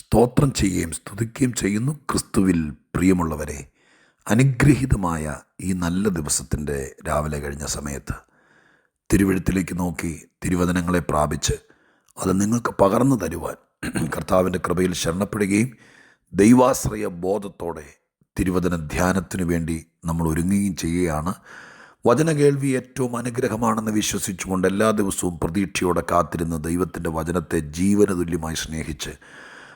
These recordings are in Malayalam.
സ്തോത്രം ചെയ്യുകയും സ്തുതിക്കുകയും ചെയ്യുന്നു. ക്രിസ്തുവിൽ പ്രിയമുള്ളവരെ അനുഗ്രഹീതമായ ഈ നല്ല ദിവസത്തിന്റെ രാവിലെ കഴിഞ്ഞ സമയത്ത് തിരുവഴുത്തിലേക്ക് നോക്കി തിരുവചനങ്ങളെ പ്രാപിച്ച് അത് നിങ്ങൾക്ക് പകർന്നു തരുവാൻ കർത്താവിന്റെ കൃപയിൽ ശരണപ്പെടുകയും ദൈവാശ്രയ ബോധത്തോടെ തിരുവചന ധ്യാനത്തിനു വേണ്ടി നമ്മൾ ഒരുങ്ങുകയും ചെയ്യുകയാണ്. വചന കേൾവി ഏറ്റവും അനുഗ്രഹമാണെന്ന് വിശ്വസിച്ചുകൊണ്ട് എല്ലാ ദിവസവും പ്രതീക്ഷയോടെ കാത്തിരുന്ന് ദൈവത്തിന്റെ വചനത്തെ ജീവന തുല്യമായി സ്നേഹിച്ച്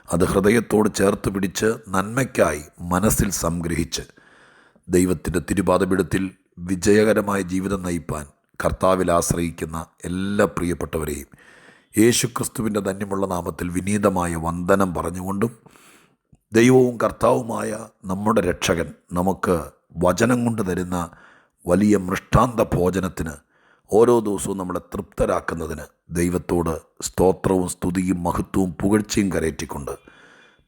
അത് ഹൃദയത്തോട് ചേർത്ത് പിടിച്ച് നന്മയ്ക്കായി മനസ്സിൽ സംഗ്രഹിച്ച് ദൈവത്തിന്റെ തിരുപാതപിടത്തിൽ വിജയകരമായ ജീവിതം നയിപ്പാൻ കർത്താവിൽ ആശ്രയിക്കുന്ന എല്ലാ പ്രിയപ്പെട്ടവരെയും യേശുക്രിസ്തുവിന്റെ ധന്യമുള്ള നാമത്തിൽ വിനീതമായ വന്ദനം പറഞ്ഞുകൊണ്ടും ദൈവവും കർത്താവുമായ നമ്മുടെ രക്ഷകൻ നമുക്ക് വചനം കൊണ്ട് തരുന്ന വലിയ മൃഷ്ടാന്ത ഭോജനത്തിന് ഓരോ ദിവസവും നമ്മളെ തൃപ്തരാക്കുന്നതിന് ദൈവത്തോട് സ്തോത്രവും സ്തുതിയും മഹത്വവും പുകഴ്ചയും കരയറ്റിക്കൊണ്ട്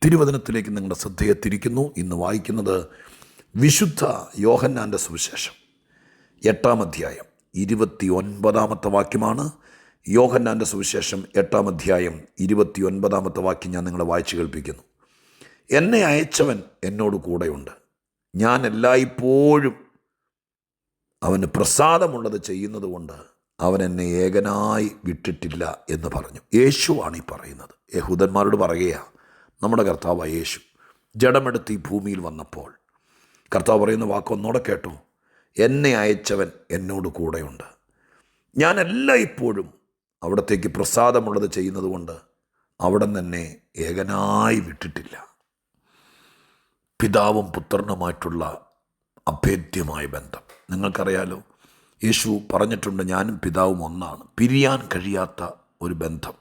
തിരുവചനത്തിലേക്ക് നിങ്ങളുടെ ശ്രദ്ധയെ തിരിക്കുന്നു. ഇന്ന് വായിക്കുന്നത് വിശുദ്ധ യോഹന്നാന്റെ സുവിശേഷം. എട്ടാം അധ്യായം ഇരുപത്തി ഒൻപതാമത്തെ വാക്യമാണ്. യോഹന്നാന്റെ സുവിശേഷം എട്ടാം അധ്യായം ഇരുപത്തി ഒൻപതാമത്തെ വാക്യം ഞാൻ നിങ്ങളെ വായിച്ചു കേൾപ്പിക്കുന്നു. എന്നെ അയച്ചവൻ എന്നോട് കൂടെയുണ്ട്. ഞാൻ എല്ലായ്പ്പോഴും അവന് പ്രസാദമുള്ളത് ചെയ്യുന്നത് കൊണ്ട് അവൻ എന്നെ ഏകനായി വിട്ടിട്ടില്ല എന്ന് പറഞ്ഞു. യേശുവാണ് ഈ പറയുന്നത്. യഹൂദന്മാരോട് പറയുകയാണ് നമ്മുടെ കർത്താവ് യേശു ജഡമെടുത്ത് ഈ ഭൂമിയിൽ വന്നപ്പോൾ കർത്താവ് പറയുന്ന വാക്കൊന്നോടെ കേട്ടോ. എന്നെ അയച്ചവൻ എന്നോട് കൂടെയുണ്ട്. ഞാൻ എല്ലായ്പ്പോഴും അവിടത്തേക്ക് പ്രസാദമുള്ളത് ചെയ്യുന്നത് കൊണ്ട് അവിടെ തന്നെ ഏകനായി വിട്ടിട്ടില്ല. പിതാവും പുത്രനുമായിട്ടുള്ള അഭേദ്യമായ ബന്ധം. നിങ്ങൾക്കറിയാലോ യേശു പറഞ്ഞിട്ടുണ്ട് ഞാനും പിതാവും ഒന്നാണ്. പിരിയാൻ കഴിയാത്ത ഒരു ബന്ധം.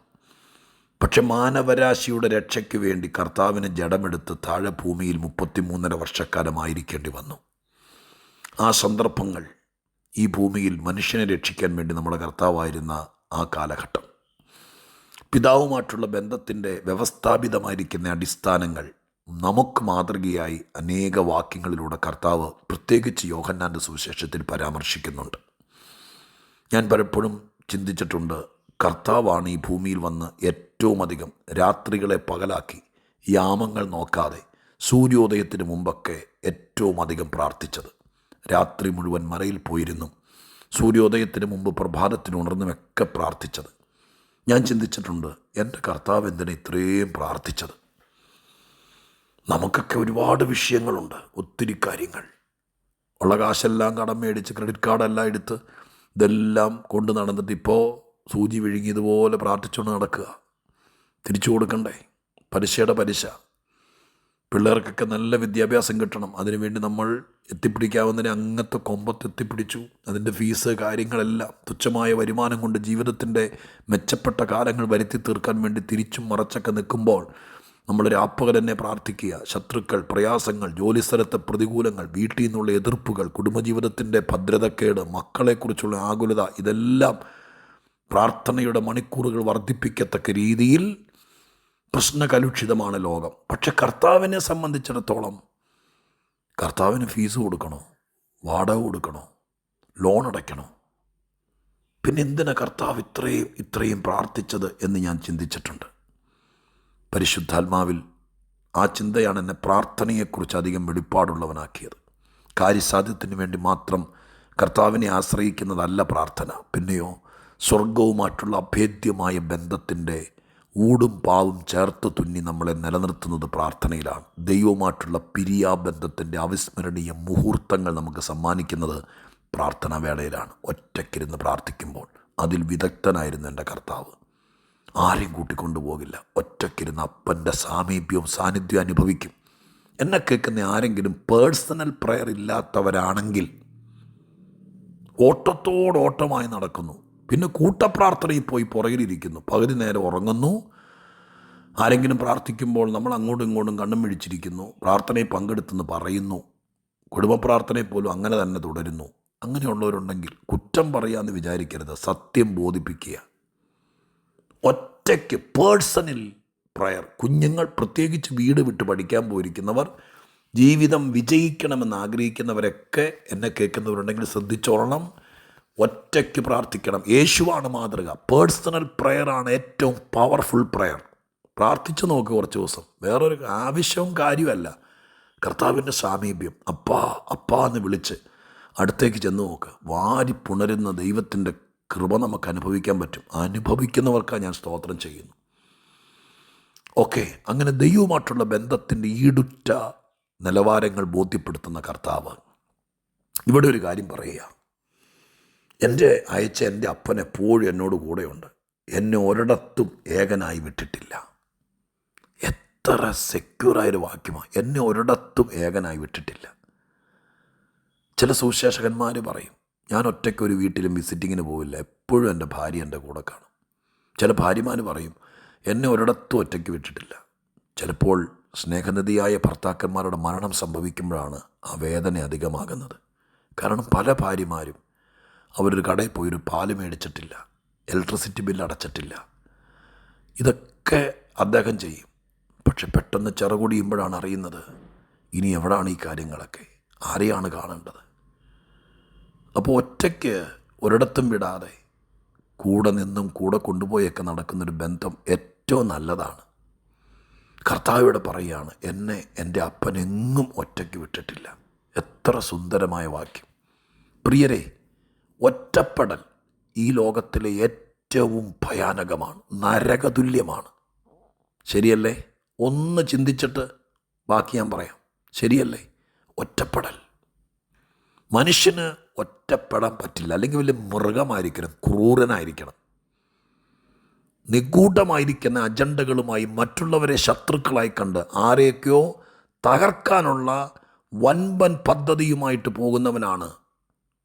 പക്ഷെ മാനവരാശിയുടെ രക്ഷയ്ക്ക് വേണ്ടി കർത്താവിന് ജഡമെടുത്ത് താഴെ ഭൂമിയിൽ മുപ്പത്തിമൂന്നര വർഷക്കാലമായിരിക്കേണ്ടി വന്നു. ആ സന്ദർഭങ്ങൾ ഈ ഭൂമിയിൽ മനുഷ്യനെ രക്ഷിക്കാൻ വേണ്ടി നമ്മുടെ കർത്താവായിരുന്ന ആ കാലഘട്ടം. പിതാവുമായിട്ടുള്ള ബന്ധത്തിന്റെ വ്യവസ്ഥാപിതമായിരിക്കുന്ന അടിസ്ഥാനങ്ങൾ നമുക്ക് മാതൃകയായി അനേക വാക്യങ്ങളിലൂടെ കർത്താവ് പ്രത്യേകിച്ച് യോഹന്നാന്റെ സുവിശേഷത്തിൽ പരാമർശിക്കുന്നുണ്ട്. ഞാൻ പലപ്പോഴും ചിന്തിച്ചിട്ടുണ്ട് കർത്താവാണ് ഈ ഭൂമിയിൽ വന്ന് ഏറ്റവും അധികം രാത്രികളെ പകലാക്കി യാമങ്ങൾ നോക്കാതെ സൂര്യോദയത്തിന് മുമ്പൊക്കെ ഏറ്റവും അധികം പ്രാർത്ഥിച്ചത്. രാത്രി മുഴുവൻ മറയിൽ പോയിരുന്നു സൂര്യോദയത്തിന് മുമ്പ് പ്രഭാതത്തിന് ഉണർന്നുമൊക്കെ പ്രാർത്ഥിച്ചത്. ഞാൻ ചിന്തിച്ചിട്ടുണ്ട് എന്റെ കർത്താവ് എന്തിനാണ് ഇത്രയും പ്രാർത്ഥിച്ചത്? നമുക്കൊക്കെ ഒരുപാട് വിഷയങ്ങളുണ്ട് ഒത്തിരി കാര്യങ്ങൾ. ഉള്ള കാശെല്ലാം കടം മേടിച്ച് ക്രെഡിറ്റ് കാർഡെല്ലാം എടുത്ത് ഇതെല്ലാം കൊണ്ട് നടന്നിട്ട് ഇപ്പോൾ സൂചി വിഴുങ്ങിയതുപോലെ പ്രാർത്ഥിച്ചുകൊണ്ട് നടക്കുക. തിരിച്ചു കൊടുക്കണ്ടേ? പലിശയുടെ പലിശ. പിള്ളേർക്കൊക്കെ നല്ല വിദ്യാഭ്യാസം കിട്ടണം. അതിനുവേണ്ടി നമ്മൾ എത്തിപ്പിടിക്കാവുന്നതിനെ അങ്ങത്തെ കൊമ്പത്ത് എത്തിപ്പിടിച്ചു. അതിന്റെ ഫീസ് കാര്യങ്ങളെല്ലാം തുച്ഛമായ വരുമാനം കൊണ്ട് ജീവിതത്തിന്റെ മെച്ചപ്പെട്ട കാലങ്ങൾ വരുത്തി തീർക്കാൻ വേണ്ടി തിരിച്ചും മറച്ചൊക്കെ നിൽക്കുമ്പോൾ നമ്മൾ അപ്പകൽ തന്നെ പ്രാർത്ഥിക്കുക. ശത്രുക്കൾ പ്രയാസങ്ങൾ ജോലിസ്ഥലത്തെ പ്രതികൂലങ്ങൾ വീട്ടിൽ നിന്നുള്ള എതിർപ്പുകൾ കുടുംബജീവിതത്തിന്റെ ഭദ്രതക്കേട് മക്കളെക്കുറിച്ചുള്ള ആകുലത ഇതെല്ലാം പ്രാർത്ഥനയുടെ മണിക്കൂറുകൾ വർദ്ധിപ്പിക്കത്തക്ക രീതിയിൽ പ്രശ്നകലുഷിതമാണ് ലോകം. പക്ഷെ കർത്താവിനെ സംബന്ധിച്ചിടത്തോളം കർത്താവിന് ഫീസ് കൊടുക്കണോ? വാടക കൊടുക്കണോ? ലോൺ അടയ്ക്കണോ? പിന്നെ എന്തിനാ കർത്താവ് ഇത്രയും ഇത്രയും പ്രാർത്ഥിച്ചത് എന്ന് ഞാൻ ചിന്തിച്ചിട്ടുണ്ട്. പരിശുദ്ധാത്മാവിൽ ആ ചിന്തയാണ് എന്നെ പ്രാർത്ഥനയെക്കുറിച്ച് അധികം വെളിപ്പാടുള്ളവനാക്കിയത്. കാര്യസാധ്യത്തിന് വേണ്ടി മാത്രം കർത്താവിനെ ആശ്രയിക്കുന്നതല്ല പ്രാർത്ഥന. പിന്നെയോ സ്വർഗവുമായിട്ടുള്ള അഭേദ്യമായ ബന്ധത്തിന്റെ ഊടും പാവും ചേർത്ത് തുന്നി നമ്മളെ നിലനിർത്തുന്നത് പ്രാർത്ഥനയിലാണ്. ദൈവവുമായിട്ടുള്ള പിരിയാബന്ധത്തിന്റെ അവിസ്മരണീയ മുഹൂർത്തങ്ങൾ നമുക്ക് സമ്മാനിക്കുന്നത് പ്രാർത്ഥനാ വേളയിലാണ് ഒറ്റയ്ക്കിരുന്ന് പ്രാർത്ഥിക്കുമ്പോൾ അതിൽ വിദഗ്ധനായിരുന്നു എന്റെ കർത്താവ്. ആരെയും കൂട്ടിക്കൊണ്ടു പോകില്ല ഒറ്റയ്ക്കിരുന്ന് അപ്പന്റെ സാമീപ്യവും സാന്നിധ്യവും അനുഭവിക്കും. എന്നെ കേൾക്കുന്ന ആരെങ്കിലും പേഴ്സണൽ പ്രെയർ ഇല്ലാത്തവരാണെങ്കിൽ ഓട്ടത്തോടോട്ടമായി നടക്കുന്നു. പിന്നെ കൂട്ടപ്രാർത്ഥനയിൽ പോയി പുറകിലിരിക്കുന്നു. പകുതി നേരം ഉറങ്ങുന്നു. ആരെങ്കിലും പ്രാർത്ഥിക്കുമ്പോൾ നമ്മൾ അങ്ങോട്ടും ഇങ്ങോട്ടും കണ്ണും മിഴിച്ചിരിക്കുന്നു. പ്രാർത്ഥനയിൽ പങ്കെടുത്തെന്ന് പറയുന്നു. കുടുംബ പ്രാർത്ഥനയെ പോലും അങ്ങനെ തന്നെ തുടരുന്നു. അങ്ങനെയുള്ളവരുണ്ടെങ്കിൽ കുറ്റം പറയാമെന്ന് വിചാരിക്കരുത്. സത്യം ബോധിപ്പിക്കുക. ഒറ്റയ്ക്ക് പേഴ്സണൽ പ്രയർ കുഞ്ഞുങ്ങൾ പ്രത്യേകിച്ച് വീട് വിട്ട് പഠിക്കാൻ പോയിരിക്കുന്നവർ ജീവിതം വിജയിക്കണമെന്ന് ആഗ്രഹിക്കുന്നവരൊക്കെ എന്നെ കേൾക്കുന്നവരുണ്ടെങ്കിൽ ശ്രദ്ധിച്ചോളണം. ഒറ്റയ്ക്ക് പ്രാർത്ഥിക്കണം. യേശുവാണ് മാതൃക. പേഴ്സണൽ പ്രയറാണ് ഏറ്റവും പവർഫുൾ പ്രയർ. പ്രാർത്ഥിച്ചു നോക്ക് കുറച്ച് ദിവസം. വേറൊരു ആവശ്യവും കാര്യമല്ല കർത്താവിന്റെ സാമീപ്യം. അപ്പാ അപ്പാ എന്ന് വിളിച്ച് അടുത്തേക്ക് ചെന്ന് നോക്ക്. വാരി പുണരുന്ന ദൈവത്തിന്റെ കൃപ നമുക്ക് അനുഭവിക്കാൻ പറ്റും. അനുഭവിക്കുന്നവർക്കാണ് ഞാൻ സ്തോത്രം ചെയ്യുന്നു. ഓക്കെ അങ്ങനെ ദൈവമായിട്ടുള്ള ബന്ധത്തിന്റെ ഈടുറ്റ നിലവാരങ്ങൾ ബോധ്യപ്പെടുത്തുന്ന കർത്താവ് ഇവിടെ ഒരു കാര്യം പറയുക. എന്റെ അയച്ച എന്റെ അപ്പൻ എപ്പോഴും എന്നോട് കൂടെയുണ്ട്. എന്നെ ഒരിടത്തും ഏകനായി വിട്ടിട്ടില്ല. എത്ര സെക്യൂറായൊരു വാക്യമാണ് എന്നെ ഒരിടത്തും ഏകനായി വിട്ടിട്ടില്ല. ചില സുവിശേഷകന്മാർ പറയും ഞാൻ ഒറ്റയ്ക്ക് ഒരു വീട്ടിലും വിസിറ്റിങ്ങിന് പോവില്ല. എപ്പോഴും എന്റെ ഭാര്യ എന്റെ കൂടെ കാണും. ചില ഭാര്യമാർ പറയും എന്നെ ഒരിടത്തും ഒറ്റയ്ക്ക് വിട്ടിട്ടില്ല. ചിലപ്പോൾ സ്നേഹനിധിയായ ഭർത്താക്കന്മാരുടെ മരണം സംഭവിക്കുമ്പോഴാണ് ആ വേദന അധികമാകുന്നത്. കാരണം പല ഭാര്യമാരും അവരൊരു കടയിൽ പോയി ഒരു പാൽ മേടിച്ചിട്ടില്ല ഇലക്ട്രിസിറ്റി ബില്ല് അടച്ചിട്ടില്ല. ഇതൊക്കെ അദ്ദേഹം ചെയ്യും. പക്ഷെ പെട്ടെന്ന് ചിറകുടിയുമ്പോഴാണ് അറിയുന്നത് ഇനി എവിടാണ് ഈ കാര്യങ്ങളൊക്കെ? ആരെയാണ് കാണേണ്ടത്? അപ്പോൾ ഒറ്റയ്ക്ക് ഒരിടത്തും വിടാതെ കൂടെ നിന്നും കൂടെ കൊണ്ടുപോയൊക്കെ നടക്കുന്നൊരു ബന്ധം ഏറ്റവും നല്ലതാണ്. കർത്താവിടെ പറയുകയാണ് എന്നെ എന്റെ അപ്പൻ എങ്ങും ഒറ്റയ്ക്ക് വിട്ടിട്ടില്ല. എത്ര സുന്ദരമായ വാക്യം. പ്രിയരെ ഒറ്റപ്പെടൽ ഈ ലോകത്തിലെ ഏറ്റവും ഭയാനകമാണ് നരകതുല്യമാണ്. ശരിയല്ലേ? ഒന്ന് ചിന്തിച്ചിട്ട് ബാക്കി ഞാൻ പറയാം. ശരിയല്ലേ? ഒറ്റപ്പെടൽ. മനുഷ്യന് ഒറ്റപ്പെടാൻ പറ്റില്ല. അല്ലെങ്കിൽ വലിയ മൃഗമായിരിക്കണം ക്രൂരനായിരിക്കണം. നിഗൂഢമായിരിക്കുന്ന അജണ്ടകളുമായി മറ്റുള്ളവരെ ശത്രുക്കളായി കണ്ട് ആരെയൊക്കെയോ തകർക്കാനുള്ള വൻപൻ പദ്ധതിയുമായിട്ട് പോകുന്നവനാണ്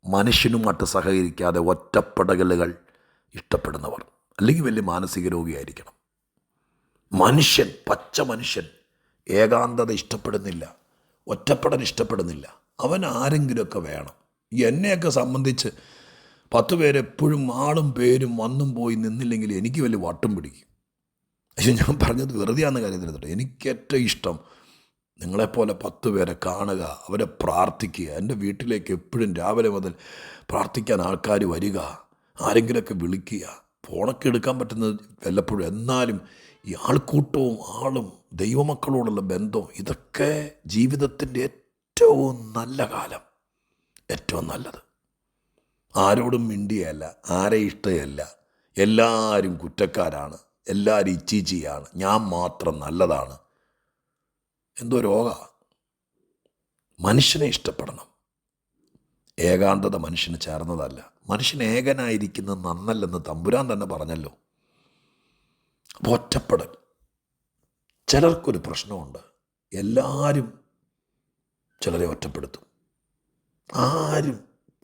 മനുഷ്യനുമായിട്ട് സഹകരിക്കാതെ ഒറ്റപ്പെടലുകൾ ഇഷ്ടപ്പെടുന്നവർ. അല്ലെങ്കിൽ വലിയ മാനസിക രോഗിയായിരിക്കണം. മനുഷ്യൻ പച്ച മനുഷ്യൻ ഏകാന്തത ഇഷ്ടപ്പെടുന്നില്ല ഒറ്റപ്പെടൽ ഇഷ്ടപ്പെടുന്നില്ല. അവൻ ആരെങ്കിലുമൊക്കെ വേണം. എന്നെയൊക്കെ സംബന്ധിച്ച് പത്ത് പേരെപ്പോഴും ആളും പേരും വന്നും പോയി നിന്നില്ലെങ്കിൽ എനിക്ക് വലിയ വട്ടം പിടിക്കും. പക്ഷെ ഞാൻ പറഞ്ഞത് വെറുതെയാണെന്ന് കാര്യം കേട്ടോ എനിക്ക് ഏറ്റവും ഇഷ്ടം നിങ്ങളെപ്പോലെ പത്ത് പേരെ കാണുക അവരെ പ്രാർത്ഥിക്കുക. എന്റെ വീട്ടിലേക്ക് എപ്പോഴും രാവിലെ മുതൽ പ്രാർത്ഥിക്കാൻ ആൾക്കാർ വരിക ആരെങ്കിലുമൊക്കെ വിളിക്കുക. ഫോണൊക്കെ എടുക്കാൻ പറ്റുന്നത് വല്ലപ്പോഴും. എന്നാലും ഈ ആൾക്കൂട്ടവും ആളും ദൈവമക്കളോടുള്ള ബന്ധവും ഇതൊക്കെ ജീവിതത്തിന്റെ ഏറ്റവും നല്ല കാലം. ഏറ്റവും നല്ലത്. ആരോടും മിണ്ടിയല്ല ആരെ ഇഷ്ടയല്ല എല്ലാവരും കുറ്റക്കാരാണ് എല്ലാവരും ഇച്ചീച്ചിയാണ് ഞാൻ മാത്രം നല്ലതാണ്. എന്തോ രോഗ. മനുഷ്യനെ ഇഷ്ടപ്പെടണം. ഏകാന്തത മനുഷ്യന് ചേർന്നതല്ല. മനുഷ്യൻ ഏകനായിരിക്കുന്നത് നന്നല്ലെന്ന് തമ്പുരാൻ തന്നെ പറഞ്ഞല്ലോ. അപ്പോൾ ഒറ്റപ്പെടൽ. ചിലർക്കൊരു പ്രശ്നമുണ്ട്. എല്ലാവരും ചിലരെ ഒറ്റപ്പെടുത്തും. ആരും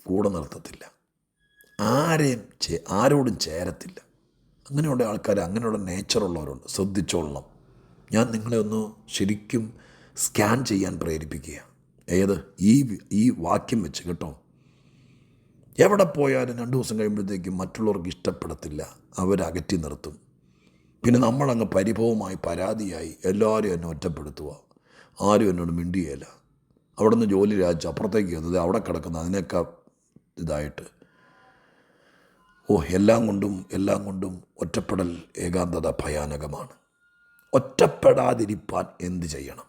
കൂടെ നിർത്തത്തില്ല. ആരെയും ചേ ആരോടും ചേരത്തില്ല. അങ്ങനെയുള്ള ആൾക്കാർ അങ്ങനെയുള്ള നേച്ചറുള്ളവരുണ്ട് ശ്രദ്ധിച്ചോളണം. ഞാൻ നിങ്ങളെ ഒന്ന് ശരിക്കും സ്കാൻ ചെയ്യാൻ പ്രേരിപ്പിക്കുക ഏത്? ഈ ഈ വാക്യം വെച്ച് കേട്ടോ. എവിടെ പോയാലും രണ്ട് ദിവസം കഴിയുമ്പോഴത്തേക്കും മറ്റുള്ളവർക്ക് ഇഷ്ടപ്പെടത്തില്ല. അവരകറ്റി നിർത്തും. പിന്നെ നമ്മളങ്ങ് പരിഭവമായി പരാതിയായി എല്ലാവരും എന്നെ ഒറ്റപ്പെടുത്തുക. ആരും എന്നോട് മിണ്ടിയല്ല അവിടെ നിന്ന് ജോലി രാജിച്ച് അപ്പുറത്തേക്ക് വന്നത് അവിടെ കിടക്കുന്ന അതിനേക്കാൾ ഇതായിട്ട്. ഓ എല്ലാം കൊണ്ടും എല്ലാം കൊണ്ടും ഒറ്റപ്പെടൽ ഏകാന്തത ഭയാനകമാണ്. ഒറ്റപ്പെടാതിരിപ്പാൻ എന്ത് ചെയ്യണം?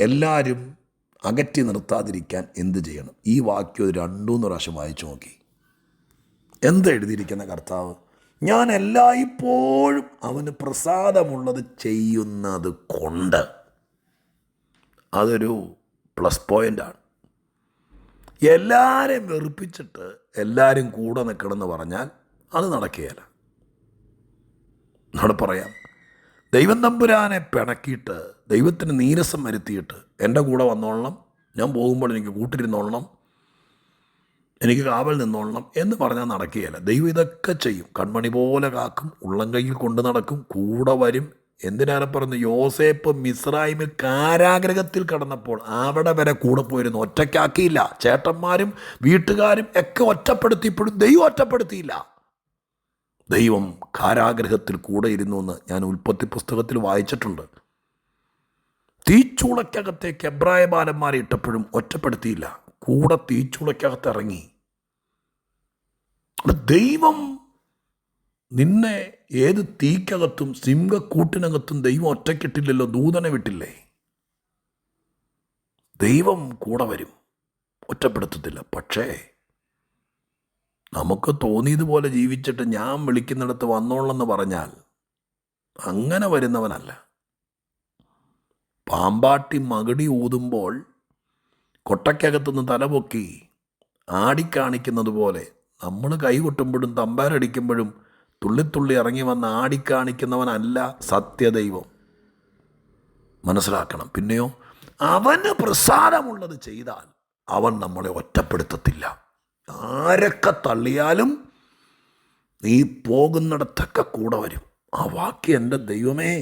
എല്ലാവരും അകറ്റി നിർത്താതിരിക്കാൻ എന്ത് ചെയ്യണം? ഈ വാക്യം ഒരു രണ്ടൂന്ന് പ്രാവശ്യം വായിച്ചു നോക്കി. എന്തെഴുതിയിരിക്കുന്ന കർത്താവ്? ഞാൻ എല്ലായ്പ്പോഴും അവന് പ്രസാദമുള്ളത് ചെയ്യുന്നത് കൊണ്ട്. അതൊരു പ്ലസ് പോയിന്റാണ് എല്ലാവരെയും വെറുപ്പിച്ചിട്ട് എല്ലാവരും കൂടെ നിൽക്കണമെന്ന് പറഞ്ഞാൽ അത് നടക്കുകയില്ല. നമ്മൾ പറയാം ദൈവം തമ്പുരാനെ പിണക്കിയിട്ട് ദൈവത്തിന് നീരസം വരുത്തിയിട്ട് എന്റെ കൂടെ വന്നോളണം ഞാൻ പോകുമ്പോൾ എനിക്ക് കൂട്ടിരുന്നോളണം എനിക്ക് കാവൽ നിന്നോളണം എന്ന് പറഞ്ഞാൽ നടക്കുകയില്ല. ദൈവം ഇതൊക്കെ ചെയ്യും. കൺമണി പോലെ കാക്കും ഉള്ളം കയ്യിൽ കൊണ്ടു നടക്കും കൂടെ വരും എന്തിനാണ് പറഞ്ഞു യോസേപ്പ് മിസ്രൈമിൽ കാരാഗ്രഹത്തിൽ കടന്നപ്പോൾ അവിടെ വരെ കൂടെ പോയിരുന്നു. ഒറ്റയ്ക്കാക്കിയില്ല. ചേട്ടന്മാരും വീട്ടുകാരും ഒക്കെ ഒറ്റപ്പെടുത്തിയപ്പോഴും ദൈവം ഒറ്റപ്പെടുത്തിയില്ല. ദൈവം കാരാഗ്രഹത്തിൽ കൂടെ ഇരുന്നു എന്ന് ഞാൻ ഉൽപ്പത്തി പുസ്തകത്തിൽ വായിച്ചിട്ടുണ്ട്. തീച്ചൂളക്കകത്തേക്ക് എബ്രായ ബാലന്മാരെ ഇട്ടപ്പോഴും ഒറ്റപ്പെടുത്തിയില്ല. കൂടെ തീച്ചൂളയ്ക്കകത്ത് ഇറങ്ങി. ദൈവം നിന്നെ ഏത് തീക്കകത്തും സിംഹക്കൂട്ടിനകത്തും ദൈവം ഒറ്റക്കിട്ടില്ലല്ലോ ദൂതനെ വിട്ടില്ലേ? ദൈവം കൂടെ വരും. ഒറ്റപ്പെടുത്തത്തില്ല. പക്ഷേ നമുക്ക് തോന്നിയതുപോലെ ജീവിച്ചിട്ട് ഞാൻ വിളിക്കുന്നിടത്ത് വന്നോളെന്ന് പറഞ്ഞാൽ അങ്ങനെ വരുന്നവനല്ല. പാമ്പാട്ടി മകടി ഊതുമ്പോൾ കൊട്ടയ്ക്കകത്തുനിന്ന് തലപൊക്കി ആടിക്കാണിക്കുന്നത് പോലെ നമ്മൾ കൈകൊട്ടുമ്പോഴും തമ്പാരടിക്കുമ്പോഴും തുള്ളിത്തുള്ളി ഇറങ്ങി വന്ന് ആടിക്കാണിക്കുന്നവനല്ല സത്യദൈവം. മനസ്സിലാക്കണം. പിന്നെയോ അവന് പ്രസാദമുള്ളത് ചെയ്താൽ അവൻ നമ്മളെ ഒറ്റപ്പെടുത്തത്തില്ല. ആരൊക്കെ തള്ളിയാലും നീ പോകുന്നിടത്തൊക്കെ കൂടെ വരും. ആ വാക്ക് എന്റെ ദൈവമേ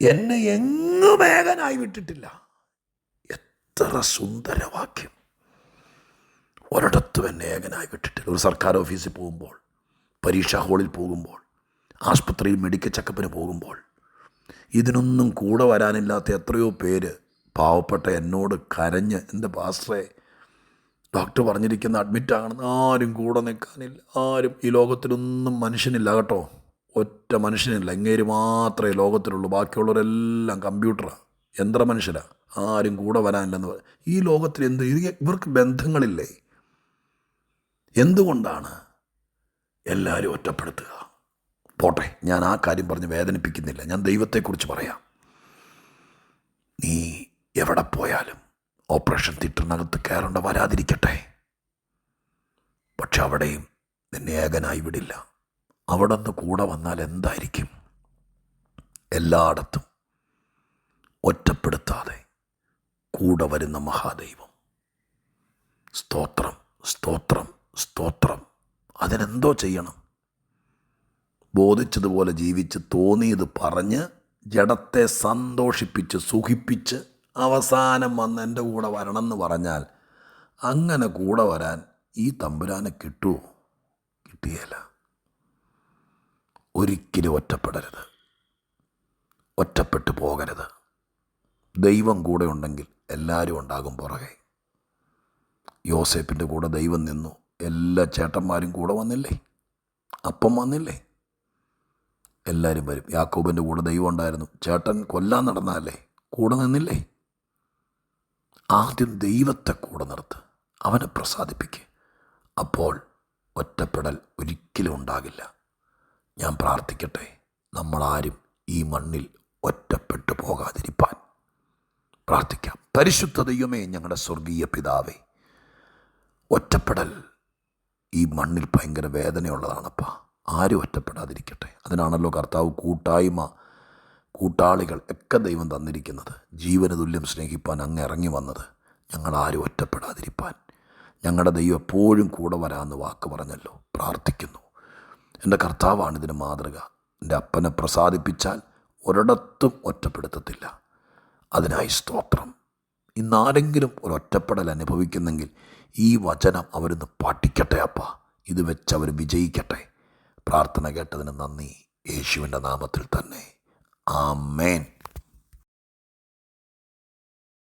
എന്നെ എങ്ങും ഏകനായി വിട്ടിട്ടില്ല. എത്ര സുന്ദര വാക്യം. ഒരിടത്തും എന്നെ ഏകനായി വിട്ടിട്ടില്ല. ഒരു സർക്കാർ ഓഫീസിൽ പോകുമ്പോൾ പരീക്ഷാ ഹാളിൽ പോകുമ്പോൾ ആസ്പത്രിയിൽ മെഡിക്കൽ ചെക്കപ്പിന് പോകുമ്പോൾ ഇതിനൊന്നും കൂടെ വരാനില്ലാത്ത എത്രയോ പേര് പാവപ്പെട്ട എന്നോട് കരഞ്ഞ് എന്റെ പാസ്റ്ററെ ഡോക്ടർ പറഞ്ഞിരിക്കുന്ന അഡ്മിറ്റ് ആകണമെന്ന് ആരും കൂടെ നിൽക്കാനില്ല. ആരും ഈ ലോകത്തിലൊന്നും മനുഷ്യനില്ല കേട്ടോ. ഒറ്റ മനുഷ്യനില്ല. എങ്ങേര് മാത്രമേ ലോകത്തിലുള്ളൂ. ബാക്കിയുള്ളവരെല്ലാം കമ്പ്യൂട്ടറാണ് യന്ത്രമനുഷ്യരാണ് ആരും കൂടെ വരാനില്ലെന്ന് പറയും ഈ ലോകത്തിൽ എന്ത് ഇവർക്ക് ബന്ധങ്ങളില്ലേ? എന്തുകൊണ്ടാണ് എല്ലാവരും ഒറ്റപ്പെടുത്തുക. പോട്ടെ ഞാൻ ആ കാര്യം പറഞ്ഞ് വേദനിപ്പിക്കുന്നില്ല. ഞാൻ ദൈവത്തെക്കുറിച്ച് പറയാം. നീ എവിടെ പോയാലും ഓപ്പറേഷൻ തിയേറ്ററിനകത്ത് കയറേണ്ട വരാതിരിക്കട്ടെ. പക്ഷെ അവിടെയും നിന്നെ ഏകനായി വിടില്ല. അവിടെ നിന്ന് കൂടെ വന്നാൽ എന്തായിരിക്കും? എല്ലായിടത്തും ഒറ്റപ്പെടുത്താതെ കൂടെ വരുന്ന മഹാദൈവം. സ്തോത്രം സ്തോത്രം സ്തോത്രം. അതിനെന്തോ ചെയ്യണം. ബോധിച്ചതുപോലെ ജീവിച്ച് തോന്നിയത് പറഞ്ഞ് ജഡത്തെ സന്തോഷിപ്പിച്ച് സുഖിപ്പിച്ച് അവസാനം വന്ന് എന്റെ കൂടെ വരണം എന്ന് പറഞ്ഞാൽ അങ്ങനെ കൂടെ വരാൻ ഈ തമ്പുരാനെ കിട്ടുമോ കിട്ടിയല്ല ഒരിക്കലും ഒറ്റപ്പെടരുത്. ഒറ്റപ്പെട്ടു പോകരുത്. ദൈവം കൂടെ ഉണ്ടെങ്കിൽ എല്ലാവരും ഉണ്ടാകും പുറകെ. യോസേപ്പിന്റെ കൂടെ ദൈവം നിന്നു. എല്ലാ ചേട്ടന്മാരും കൂടെ വന്നില്ലേ? അപ്പം വന്നില്ലേ? എല്ലാവരും വരും. യാക്കോബിന്റെ കൂടെ ദൈവം ഉണ്ടായിരുന്നു. ചേട്ടൻ കൊല്ലാൻ നടന്നാലേ കൂടെ നിന്നില്ലേ? ആദ്യം ദൈവത്തെ കൂടെ നിർത്ത്. അവനെ പ്രസാദിപ്പിക്കുക അപ്പോൾ ഒറ്റപ്പെടൽ ഒരിക്കലും ഉണ്ടാകില്ല. ഞാൻ പ്രാർത്ഥിക്കട്ടെ നമ്മളാരും ഈ മണ്ണിൽ ഒറ്റപ്പെട്ടു പോകാതിരിപ്പാൻ. പ്രാർത്ഥിക്കാം. പരിശുദ്ധ ദൈവമേ ഞങ്ങളുടെ സ്വർഗീയ പിതാവേ ഒറ്റപ്പെടൽ ഈ മണ്ണിൽ ഭയങ്കര വേദനയുള്ളതാണപ്പാ. ആരും ഒറ്റപ്പെടാതിരിക്കട്ടെ. അതിനാണല്ലോ കർത്താവ് കൂട്ടായ്മ കൂട്ടാളികൾ ഒക്കെ ദൈവം തന്നിരിക്കുന്നത്. ജീവന് തുല്യം സ്നേഹിപ്പാൻ അങ്ങ് ഇറങ്ങി വന്നത്. ഞങ്ങളാരും ഒറ്റപ്പെടാതിരിപ്പാൻ. ഞങ്ങളുടെ ദൈവം എപ്പോഴും കൂടെ വരാമെന്ന് വാക്ക് പറഞ്ഞല്ലോ. പ്രാർത്ഥിക്കുന്നു. എന്റെ കർത്താവാണ് ഇതിന് മാതൃക. എന്റെ അപ്പനെ പ്രസാദിപ്പിച്ചാൽ ഒരിടത്തും ഒറ്റപ്പെടുത്തത്തില്ല. അതിനായി സ്തോത്രം. ഇന്നാരെങ്കിലും ഒരൊറ്റപ്പെടൽ അനുഭവിക്കുന്നെങ്കിൽ ഈ വചനം അവരൊന്ന് പഠിക്കട്ടെ അപ്പ. ഇത് വെച്ച് അവർ വിജയിക്കട്ടെ. പ്രാർത്ഥന കേട്ടതിന് നന്ദി. യേശുവിന്റെ നാമത്തിൽ തന്നെ. ആമേൻ.